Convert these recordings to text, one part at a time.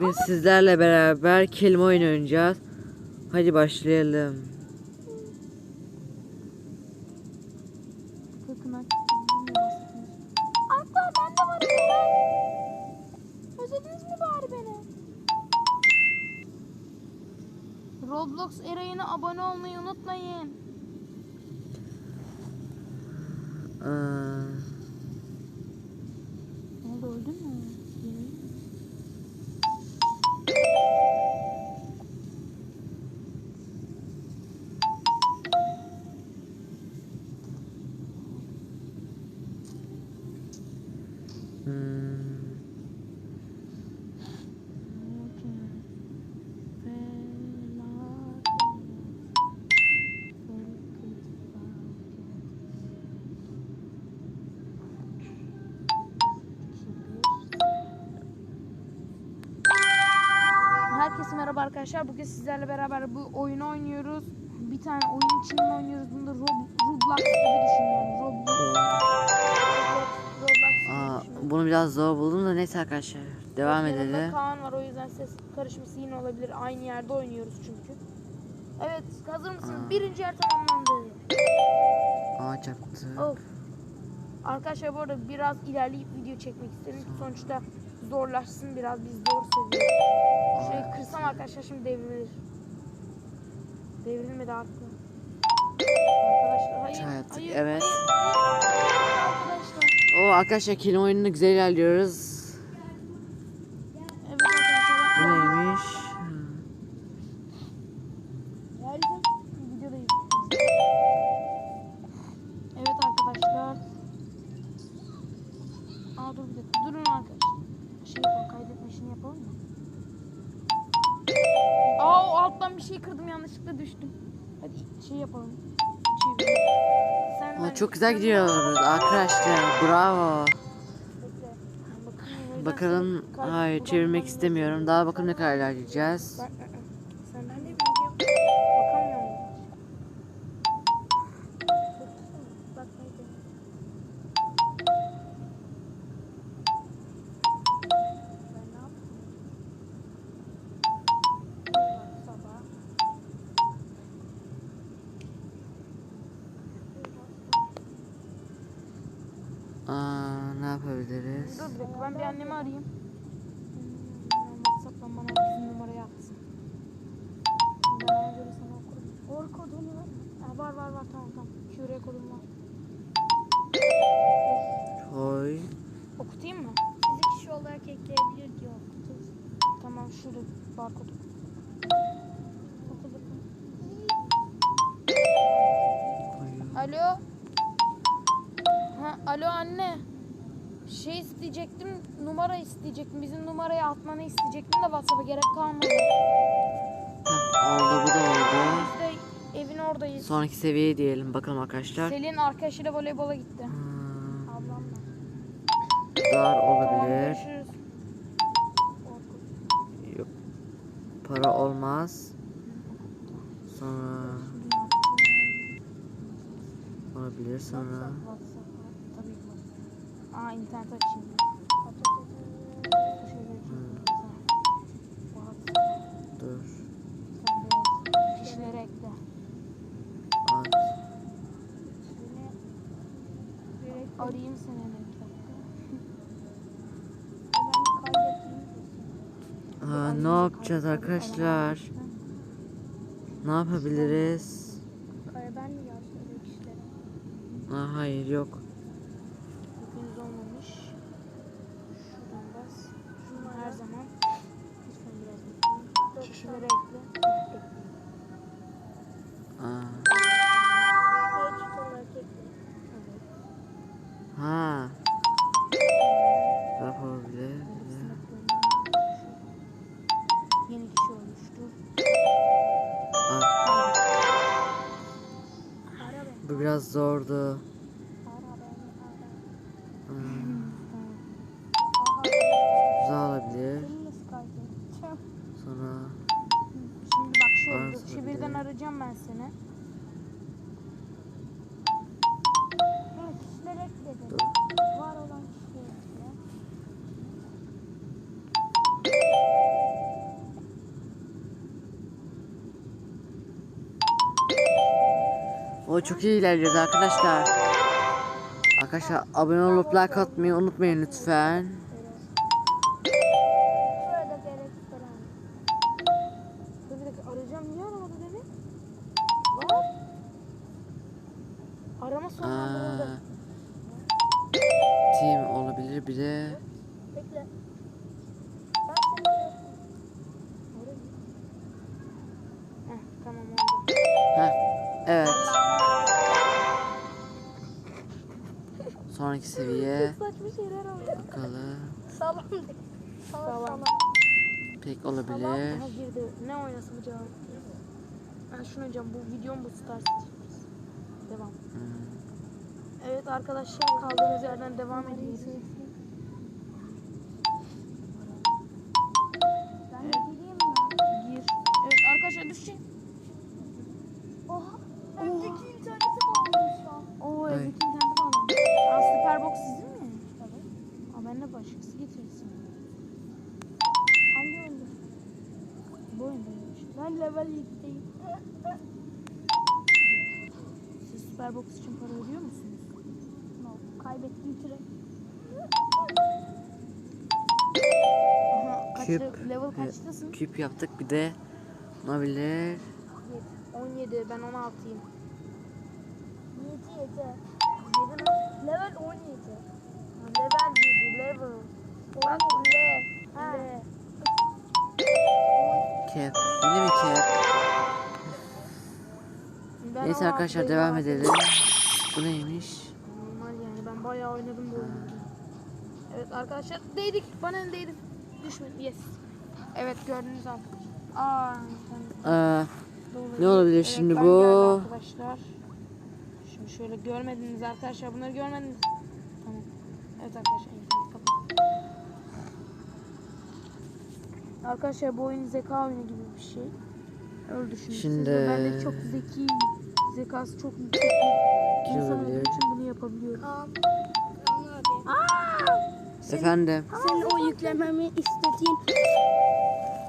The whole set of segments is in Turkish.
Bugün sizlerle beraber kelime oyunu oynayacağız. Hadi başlayalım. Hatta ben de varım. Özlediniz mi bari beni? Roblox Eray'ına abone olmayı unutmayın. Aa, merhaba arkadaşlar. Bugün sizlerle beraber bu oyunu oynuyoruz. Bir tane oyun içinden oynuyoruz. Bunu da Rob Roblox gibi düşün yani. Roblox. Roblox, Roblox gibi aa, bunu biraz zor buldum da neyse arkadaşlar. Devam Yanımda edelim. Kaan var o yüzden ses karışması yine olabilir. Aynı yerde oynuyoruz çünkü. Evet hazır mısınız? Aa. Birinci yer tamamlandı. Aa çarptı. Of. Arkadaşlar bu arada biraz ilerleyip video çekmek istedim. Sonuçta zorlaşsın biraz biz zor seviyoruz. Şurayı kırsam arkadaşlar şimdi devrilir. Devrilmedi artık. Arkadaşlar hayır. Çay attık, hayır, evet. hayır, hayır. Arkadaşlar. Oo arkadaşlar kelime oyununda güzel ilerliyoruz. Hadi şey yapalım. Çevir. Sen Aa, ben- çok güzel gidiyoruz arkadaşlar. Bravo. Bekle. Bakayım, Bakalım. Hayır buradan çevirmek istemiyorum. Daha bakalım ne kadar ilerleyeceğiz. Sen bir dakika ben bir annemi arayayım. Whatsapp'tan bana bizim numarayı atsın. Ben göre sana okurum. Or kodun var. Ha, var var var tamam tamam. QR kodum var. Toy. Okutayım mı? Sizi kişi olarak ekleyebilir diyor. Tamam şurada barkodu. Oku bakalım. Alo. Ha, alo anne. Şey isteyecektim, numara isteyecektim. Bizim numarayı atmanı isteyecektim de WhatsApp'a gerek kalmadı. Oldu bu da oldu. Biz de evin oradayız. Sonraki seviyeye diyelim bakalım arkadaşlar. Selin arkadaşıyla voleybola gitti. Hmm, Ablamla. dar olabilir. görüşürüz. Yok. Para olmaz. Sonra olabilir sonra. Aa internet açayım. Dur. Kişileri ekle. At. Arayayım seni dakika. Aa, ne yapacağız arkadaşlar? Ne yapabiliriz? Karadan mı yazıyor kişilere? Aa, hayır yok. Henüz olmamış. Şuradan bas. Her zaman. Lütfen biraz bekleyin. Kişileri ekle. Ha. Yapabilir? Yeni kişi olmuştu. Beni. bu biraz zordu. Güzel olabilir. Sonra... Şimdi bak şöyle şebirden arayacağım ben seni. O çok iyi ilerliyoruz arkadaşlar. Arkadaşlar abone olup like atmayı unutmayın lütfen. Arama sonlandırıldı. team olabilir bir de. Bekle. Ben seni Arayayım. Heh, tamam oldu. Heh, evet. Sonraki seviye Saçma şeyler oluyor. bakalım. salam de. Salam Salam. salam. Pek olabilir. Aha girdi. Ne oynasam acaba? Ben şunu oynayacağım. Bu videom bu Star. Devam. Hmm. Evet arkadaşlar kaldığımız yerden devam ediyoruz. ben level 7'deyim. Siz Superbox için para ödüyor musunuz? No, kaybettim tren. Küp, level kaçtasın? Küp yaptık bir de ne 17 ben 16'yım. 7 7. 7 level 17. Level 7 level. 17. Cap. Yine mi cap? Ben Neyse 16'dayım, arkadaşlar devam 16'dayım. edelim. Bu neymiş? Normal yani ben bayağı oynadım bu oyunu. Evet arkadaşlar değdik bana ne değdik. Düşmedi yes. Evet gördünüz arkadaşlar. Aa, sen Aa. Ne olabilir Evet, şimdi bu? Arkadaşlar. Şimdi şöyle görmediniz arkadaşlar bunları görmediniz. Tamam. Evet arkadaşlar Arkadaşlar bu oyun zeka oyunu gibi bir şey. Öyle düşünün. Şimdi- Ben de çok zeki, zekası çok yüksek bir insan olduğum için bunu yapabiliyorum. Kaan abi. efendim. Senin o yüklememi istediğin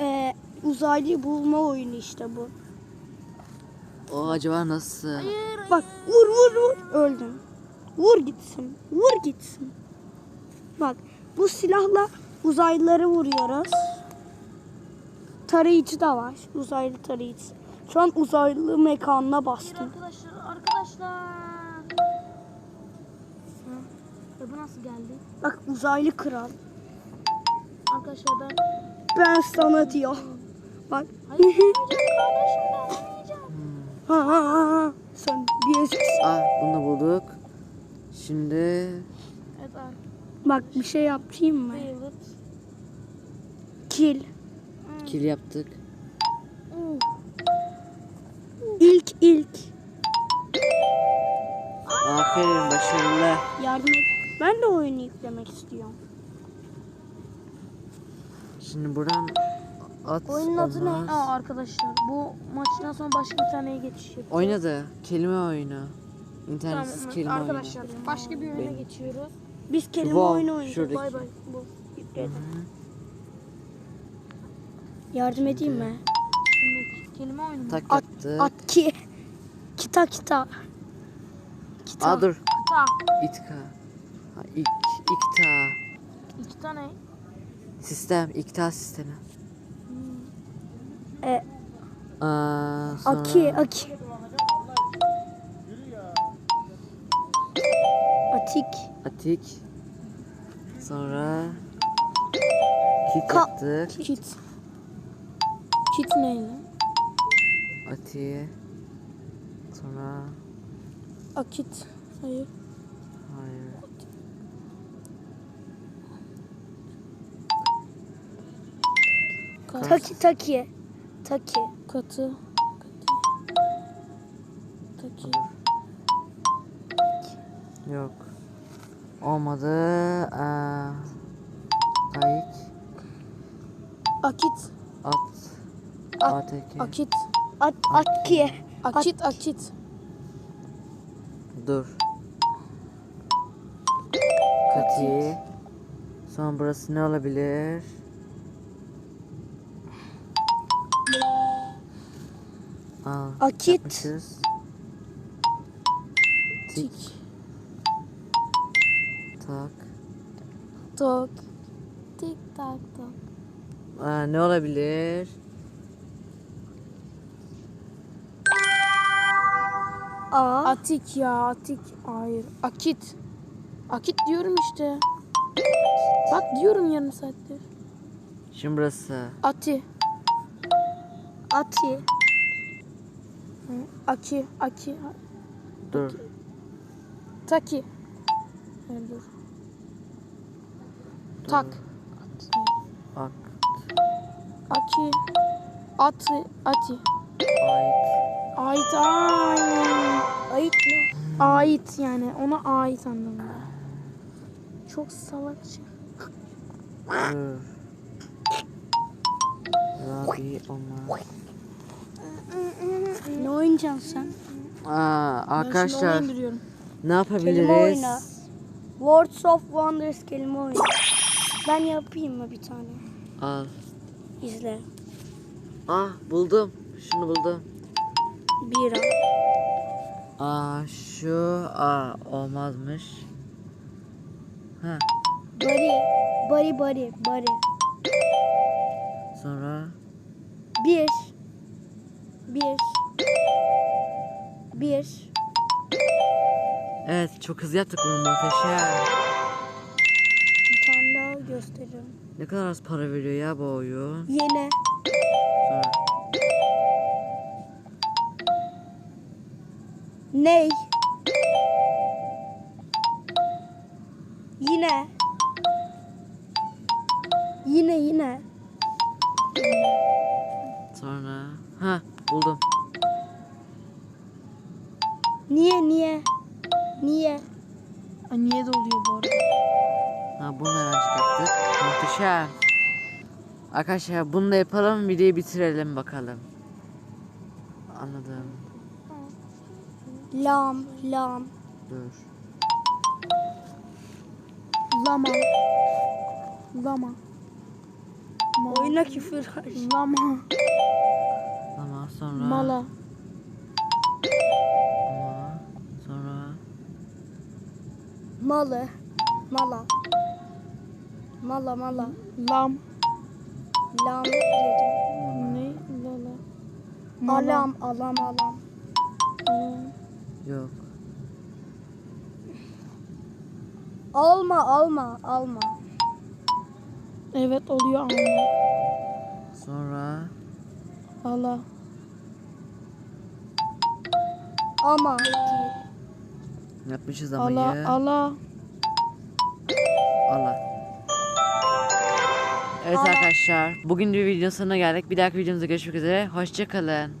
eee uzaylı bulma oyunu işte bu. O acaba nasıl? Bak vur vur vur öldün. Vur gitsin. Vur gitsin. Bak bu silahla uzaylıları vuruyoruz. Tarayıcı da var. Uzaylı tarayıcı. Şu an uzaylı mekanına bastım. Arkadaşlar, arkadaşlar. Ha, e bu nasıl geldi? Bak uzaylı kral. Arkadaşlar ben... Ben sana diyor. Bak. Hayır ben oynayacağım kardeşim ben oynayacağım. Ha ha ha. Sen bir eziksin. Ah bunu da bulduk. Şimdi Evet abi. Bak bir şey yapayım mı? Favorite. Kill. Kill yaptık. İlk ilk. Aferin başarılı. Yardım et. Ben de oyunu yüklemek istiyorum. Şimdi buradan at Oyunun adı ne? olmaz. Aa arkadaşlar bu maçtan sonra başka bir taneye geçiş yapacağız. Oynadı. Kelime oyunu. İnternetsiz Tamam kelime arkadaşlar başka bir oyuna Benim. geçiyoruz. Biz kelime Wow, oyunu oynayacağız. şuradaki. Bay bay. Bu. Yükledim. Yardım edeyim mi? Şimdi kelime oyunu. Tak At, yaptık. at ki. Kita kita. Kita. Aa dur. Ta. İtka. Ha, ik, ikta. İki tane. Sistem. İkta sistemi. E, Aa, sonra aki aki. Atik. atik. Sonra kit Ka- yaptık. Kit. Kit neydi? Ati. Sonra Akit. Hayır. hayır. Kaç? Taki taki. Taki. Katı. Taki. Yok. Olmadı. Aa, Kayık. Akit. At. At- ATK. Akit. At atki. Akit akit. Dur. Kati. Sonra burası ne olabilir? Aa, Akit. yapmışız. Tik. Tak. Tok. Tik tak tok. Aa, ne olabilir? A. Atik ya atik. Hayır. Akit. Akit diyorum işte. Bak diyorum yarım saattir. Şimdi burası. Ati. Ati. Aki. Aki. Dur. Taki. Ha, dur. Tak. Ak. Aki. Atı. Ati. Ait. Ait. Ay. Ayıt ne? Ait yani. Ona ait anlamında. Çok salakça. Rabi olmaz. Ne oynayacaksın sen? Aa, Ben şimdi onu arkadaşlar indiriyorum. ne Kelime yapabiliriz? Words of Wonders kelime oyunu. Ben yapayım mı bir tane? Al. İzle. Ah buldum. Şunu buldum. Bira. Aa şu aa olmazmış. Ha Bari. Bari bari. Bari. sonra Bir. Bir. Bir. evet çok hızlı yaptık bunu muhteşem. Bir tane daha gösteririm. Ne kadar az para veriyor ya bu oyun. Yine. Sonra Ney? Yine. Yine yine. sonra ha buldum. Niye niye? Niye? Ay, niye de oluyor bu arada? Ha bunu hemen çıkarttık. Muhteşem. Arkadaşlar bunu da yapalım videoyu bitirelim bakalım. Anladım. Lam lam. Dur. Lama. Lama. Ma- Oyuna küfür. Lama. Ama sonra Mala. Ama sonra Malı. Mala. Mala mala. Lam. Lam dedim. Ne? Lala. Mala. Alam alam alam. Alam. Yok. Alma alma alma. Evet oluyor ama. Sonra Ala. Ama yapmışız amayı. Ala. Ala. Allah. Evet arkadaşlar bugün bir videonun sonuna geldik. Bir dahaki videomuzda görüşmek üzere. Hoşçakalın.